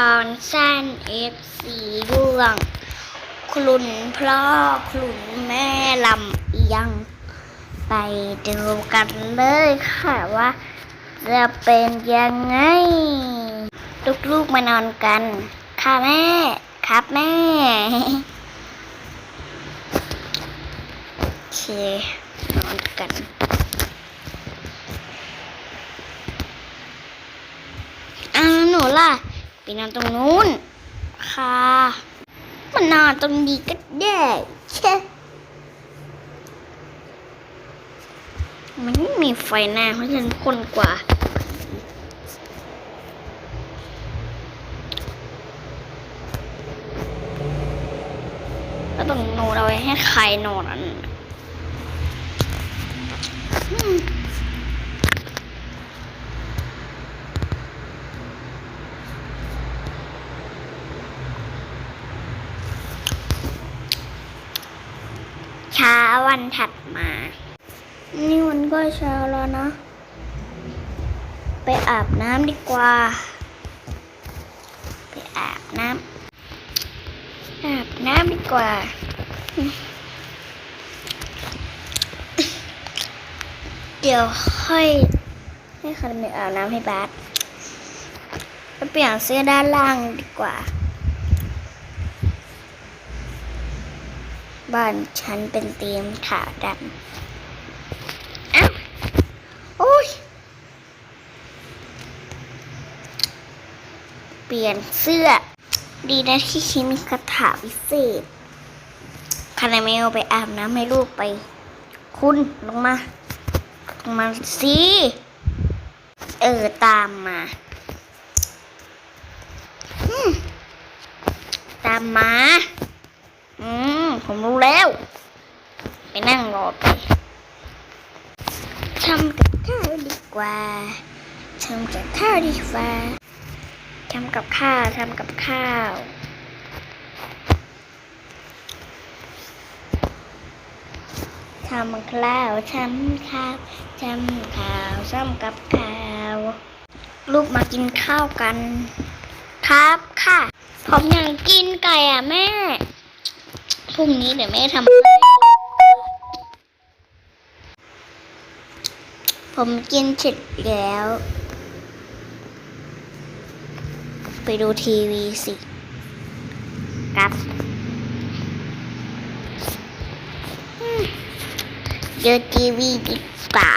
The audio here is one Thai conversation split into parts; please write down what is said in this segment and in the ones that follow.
ตอนสั้นเอฟซีเรื่องคลุนพ่อคลุนแม่ลำเอียง ไปดูกันเลยค่ะว่า จะเป็นยังไง ลูกๆมานอนกัน ค่ะแม่ ครับแม่โอเคนอนกันอ้าหนูล่ะ ไปนอนตรงนู้น ค่ะ มันนอนตรงนี้ก็ได้แค่มันไม่มีไฟหน้าเพราะฉะนั้นคนกว่าแล้วต้องโนนเอาไว้ให้ใครนอนอันนั้นอืมเช้า วันถัดมา นี่มันก็เช้าแล้วนะ ไปอาบน้ำดีกว่า ไปอาบน้ำอาบน้ำดีกว่าเดี๋ยวค่อยให้คาราเมลอาบน้ำให้บาสไปเปลี่ยนเสื้อด้านล่างดีกว่า บ้านฉันเป็นเตียมขาวดำอ้าวโอ้ย เปลี่ยนเสื้อ ดีนะที่คิมีคาถาพิเศษคาราเมลไปอาบน้ำให้ลูกไป คุณลงมา ลงมาสิ เออ ตามมาตามมา ผมรู้แล้ว ไปนั่งรอไปทำกับข้าวดีกว่าทำกับข้าวดีกว่าทำกับข้าวทำกับข้าวทำข้าวทำข้าวทำข้าวทำกับข้าวลูกมากินข้าวกัน ครับค่ะ ผมอยากกินไก่อะแม่ พรุ่งนี้เดี๋ยวแม่ทำผมกินเสร็จแล้ว ไปดูทีวีสิ ครับอืมดูทีวีดีกว่า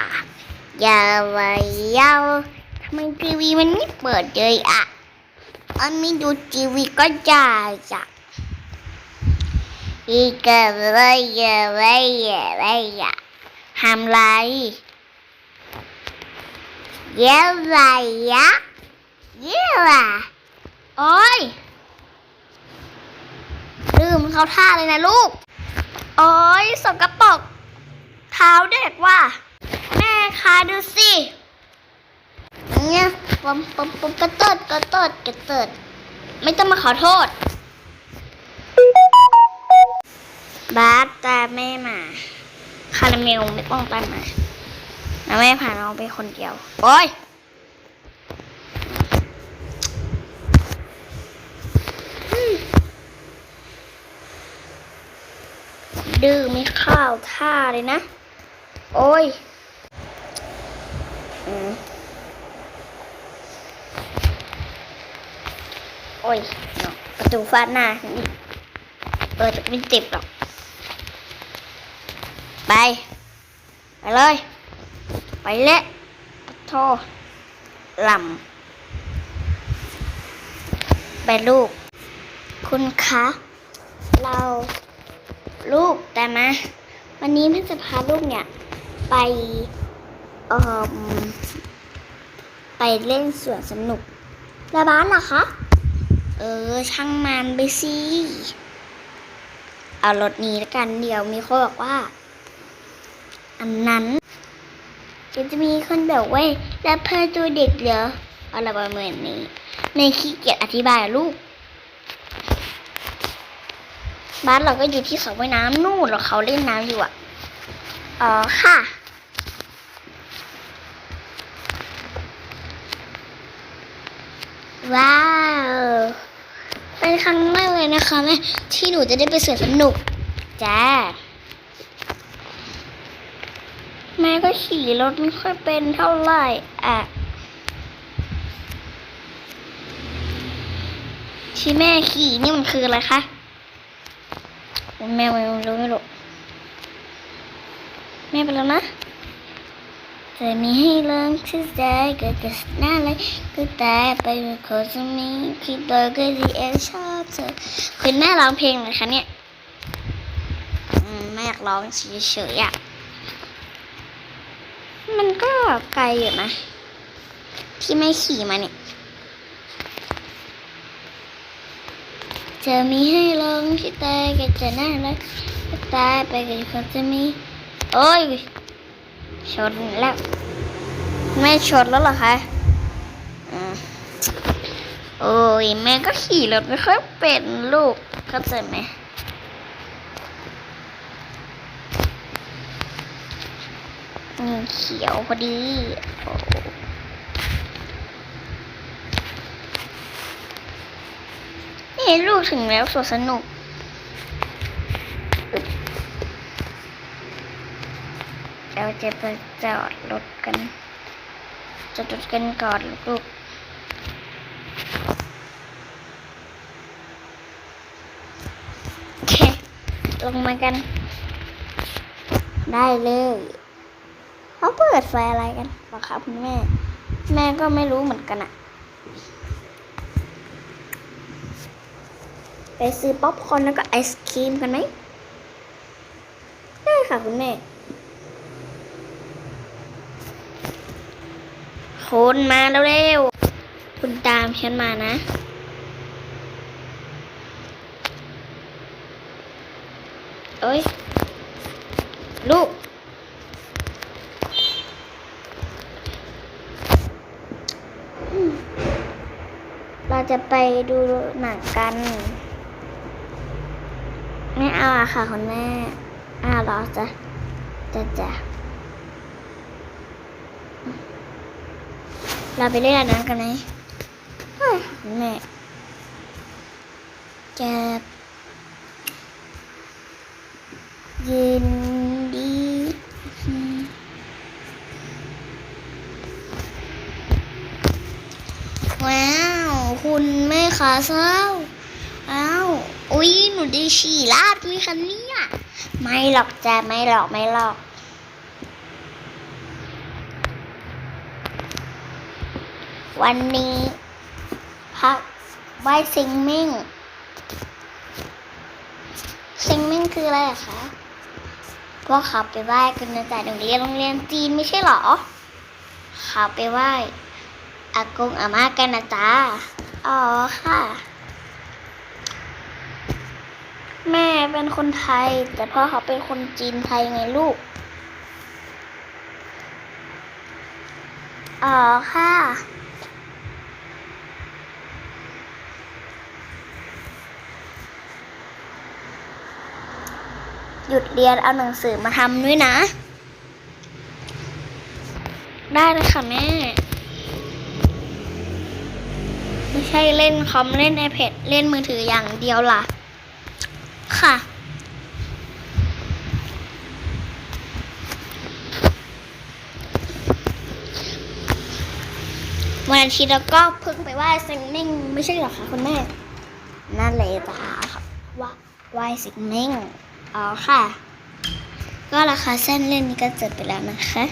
อย่าไว้ยาวทำไมทีวีมันไม่เปิดเลยอะ อันไม่ดูทีวีก็ได้จ้ะ อีกเลยอย่าไว้ย่าไว้อย่าทำไรเยอะไรยะเยอะว่ะโอ้ยลืมเขาท่าเลยนะลูก โอ้ยสกปรกเท้าเด็กว่ะแม่คะดูสิเนี่ยปั๊มปั๊มปั๊มกระเติดกระเติดกระเติดไม่ต้องมาขอโทษ บาสตามแม่มา คาราเมลไม่ต้องตามมาแล้วแม่พาน้องไปคนเดียว โอ้ยดื้อไม่ข้าวท่าเลยนะ โอ้ยอโอ้ยเนาะประตูฟาดหน้านี่เปิดจะไม่เจ็บหรอก ไป ไปเลย ไปเละโทษลำไปลูก คุณคะ เราลูกแต่นะ วันนี้แม่จะพาลูกเนี่ย ไปเอ่อไปเล่นสวนสนุกแล้วบ้านล่ะคะ เออ ช่างมันไปสิ เอารถนี้แล้วกันเดี๋ยวมีคนบอกว่า อันนั้นเดี๋ยวจะมีคนแบบว่าแล้วเพื่อตัวเด็กเหรออะไรประมาณนี้ ในขี้เกียจอธิบายลูก บ้านเราก็อยู่ที่สระว่ายน้ำนู่นแล้วเขาเล่นน้ำอยู่อะอ๋อค่ะว้าว เป็นครั้งแรกเลยนะคะแม่ที่หนูจะได้ไปสวนสนุก จ้า แม่ก็ขี่รถไม่ค่อยเป็นเท่าไหร่อะที่แม่ขี่นี่มันคืออะไรคะแม่ไม่รู้ไม่รู้แม่ไปแล้วนะจะมีให้เรื่องที่ใจก็กระสน่าเลยก็แต่ไปเป็นคนจะมีคิดว่าก็ดีเอชอบเธอคุณแม่ร้องเพลงเหรอคะเนี่ยแม่อยากร้องเฉยๆอะ มันก็ไกลอยู่นะ ที่ไม่ขี่มาเนี่ยจะมีให้ลงที่ตายก็จะน่ารักก็ตายไปก็จะมี โอ้ยชนแล้วแม่ชนแล้วเหรอคะอืมโอ้ยแม่ก็ขี่รถไม่ค่อยเป็นลูกเข้าใจไหม อืมเขียวพอดีอนี่ลูกถึงแล้วสวนสนุกเราจะไปจอดรถกันจอดรถกันก่อนลูกลงมากัน ได้เลย เขาเปิดไฟอะไรกันหรอครับคุณแม่ แม่ก็ไม่รู้เหมือนกันอะไปซื้อป๊อปคอร์นแล้วก็ไอศครีมกันไหมได้ค่ะคุณแม่คุณมาเร็วๆคุณตามฉันมานะเอ้ย ลูก เราจะไปดูหนังกันไม่เอาอะค่ะคุณแม่อ้าวเรอจะจะจะเราไปเล่นอันนั้นกันไหมแม่จะยินดีอืม ว้าว คุณแม่ ขาเศร้าอ้าวอุ๊ยหนูได้ฉี่ลาดด้วยคะเนี่ยไม่หรอกจ้ะไม่หรอกไม่หรอกวันนี้พักไหว้ซิงมิ่งซิงมิ่งคืออะไรอะคะพวกเขาไปไหว้กันนะจ๊ะโรงเรียนโรงเรียนจีนไม่ใช่หรอเขาไปไหว้อากงอาม่ากันนะจ๊ะ อ๋อค่ะ แม่เป็นคนไทย แต่พ่อเขาเป็นคนจีนไทยไงลูก อ๋อค่ะ หยุดเรียนเอาหนังสือมาทำด้วยนะ ได้เลยค่ะแม่ ไม่ใช่เล่นคอมเล่น iPad เล่นมือถืออย่างเดียวล่ะ ค่ะ วันอาทิตย์เราก็เพิ่งไปไหว้สิงเม่งไม่ใช่เหรอคะคุณแม่ นั่นเลยจ้าว่าไหว้สิงเม่งอ๋อค่ะ ก็ราคาเส้นเล่นนี้ก็จบไปแล้วนะคะ